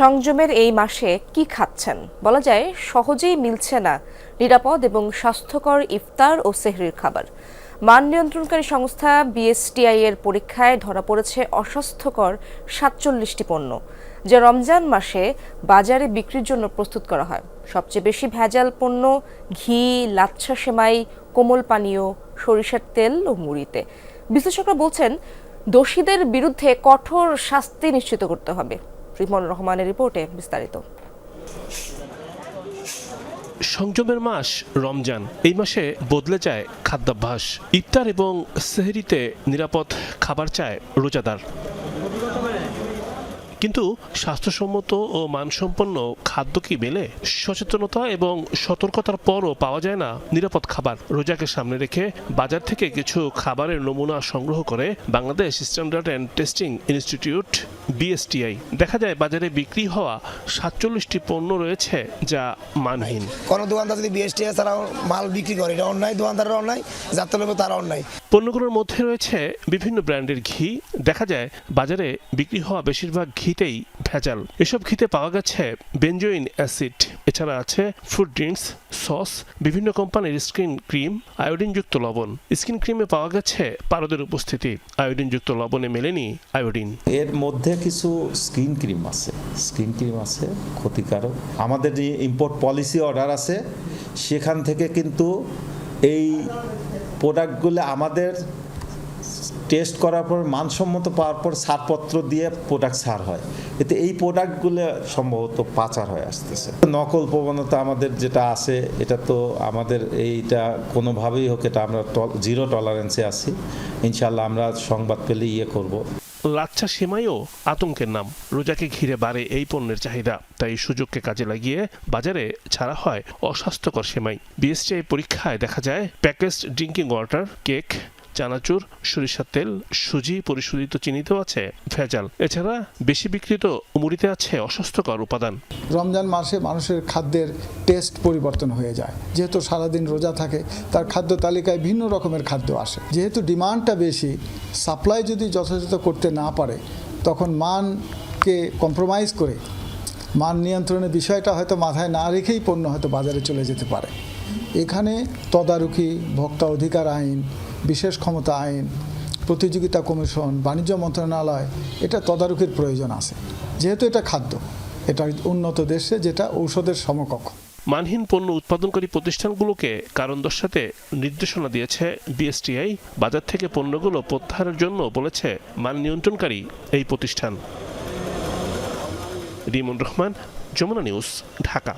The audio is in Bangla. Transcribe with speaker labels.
Speaker 1: সংযমের এই মাসে কি খাচ্ছেন? বলা যায়, সহজেই মিলছে না নিরাপদ এবং স্বাস্থ্যকর ইফতার ও সেহরির খাবার। মান নিয়ন্ত্রণকারী সংস্থা বিএসটিআই এর পরীক্ষায় ধরা পড়েছে অস্বাস্থ্যকর সাতচল্লিশটি পণ্য, যা রমজান মাসে বাজারে বিক্রির জন্য প্রস্তুত করা হয়। সবচেয়ে বেশি ভেজাল পণ্য ঘি, লাচ্ছা সেমাই, কোমল পানীয়, সরিষার তেল ও মুড়িতে। বিশ্লেষকরা বলছেন, দোষীদের বিরুদ্ধে কঠোর শাস্তি নিশ্চিত করতে হবে। রিমন রহমানের রিপোর্টে বিস্তারিত।
Speaker 2: সংযমের মাস রমজান। এই মাসে বদলে যায় খাদ্যাভ্যাস। ইফতার এবং সেহরিতে নিরাপদ খাবার চায় রোজাদার। কিন্তু স্বাস্থ্যসম্মত ও মানসম্পন্ন খাদ্য কি মেলে? সচেতনতা এবং সতর্কতার পরও পাওয়া যায় না নিরাপদ খাবার। রোজাকে সামনে রেখে বাজার থেকে কিছু খাবারের নমুনা সংগ্রহ করে Bangladesh standard and testing institute, BSTI. দেখা যায় বাজারে বিক্রি হওয়া সাতচল্লিশটি পণ্য রয়েছে যা মানহীন।
Speaker 3: কোনো দোকানদার যদি বিএসটিআই ছাড়াও মাল বিক্রি করে, এটা অন্যায়, দোকানদারের অন্যায় যাত্রা তারা অন্যায়।
Speaker 2: পণ্যগুলোর মধ্যে রয়েছে বিভিন্ন ব্র্যান্ডের ঘি। দেখা যায়, বাজারে বিক্রি হওয়া বেশিরভাগ ঘিতেই ভেজাল। এসব ঘিতে পাওয়া গেছে বেঞ্জোইন অ্যাসিড। এছাড়া আছে ফুড ড্রিঙ্কস, সস, বিভিন্ন কোম্পানির স্কিন ক্রিম, আয়োডিনযুক্ত লবণ। স্কিন ক্রিমে পাওয়া গেছে পারদের উপস্থিতি। আয়োডিনযুক্ত লবণে মেলেনি আয়োডিন।
Speaker 4: এর মধ্যে কিছু স্কিন ক্রিম আছে। স্কিন ক্রিম আছে, ক্ষতিকারক। আমাদের যে ইম্পোর্ট পলিসি অর্ডার আছে, সেখান থেকে কিন্তু এই প্রোডাক্টগুলো আমাদের টেস্ট করার পর, মানসম্মত পাওয়ার পর ছাড়পত্র দিয়ে প্রোডাক্ট ছাড় হয়। এতে এই প্রোডাক্টগুলো সম্ভবত পাচার হয়ে আসতেছে। নকল প্রবণতা আমাদের যেটা আছে, এটা তো আমাদের এইটা কোনোভাবেই হোক, এটা আমরা জিরো টলারেন্সে আছি। ইনশাল্লাহ আমরা সংবাদ পেলে ইয়ে করব।
Speaker 2: লাচ্ছা সেমাইও আতঙ্কের নাম। রোজাকে ঘিরে বাড়ে এই পণ্যের চাহিদা। তাই সুযোগকে কাজে লাগিয়ে বাজারে ছাড়া হয় অস্বাস্থ্যকর সেমাই। বিএসটিআই পরীক্ষায় দেখা যায় package drinking water, cake chanachur, সরিষার তেল, সুজি পরিশোধিত চিনিতেও আছে ভেজাল। এছাড়া বেশি বিক্রিত মুড়িতে আছে অস্বাস্থ্যকর উপাদান।
Speaker 5: রমজান মাসে মানুষের খাদ্যের টেস্ট পরিবর্তন হয়ে যায়। যেহেতু সারাদিন রোজা থাকে, তার খাদ্য তালিকায় ভিন্ন রকমের খাদ্য আসে। যেহেতু ডিমান্ডটা বেশি, সাপ্লাই যদি যথাযথ করতে না পারে, তখন মানকে কম্প্রোমাইজ করে মান নিয়ন্ত্রণের বিষয়টা হয়তো মাথায় না রেখেই পণ্য হয়তো বাজারে চলে যেতে পারে। এখানে তদারকি, ভোক্তা অধিকার আইন বিশেষ ক্ষমতা, আইন, প্রতিযোগিতা কমিশন, বাণিজ্য মন্ত্রণালয়, এটা তদারকির প্রয়োজন আছে। যেহেতু এটা খাদ্য, এটা উন্নত দেশে যেটা ঔষধের সমকক্ষ।
Speaker 2: মানহীন পণ্য উৎপাদনকারী প্রতিষ্ঠানগুলোকে কারণ দর্শাতে নির্দেশনা দিয়েছে বিএসটিআই। বাজার থেকে পণ্যগুলো প্রত্যাহারের জন্য বলেছে মান নিয়ন্ত্রণকারী এই প্রতিষ্ঠান। রিমন রহমান, যমুনা নিউজ, ঢাকা।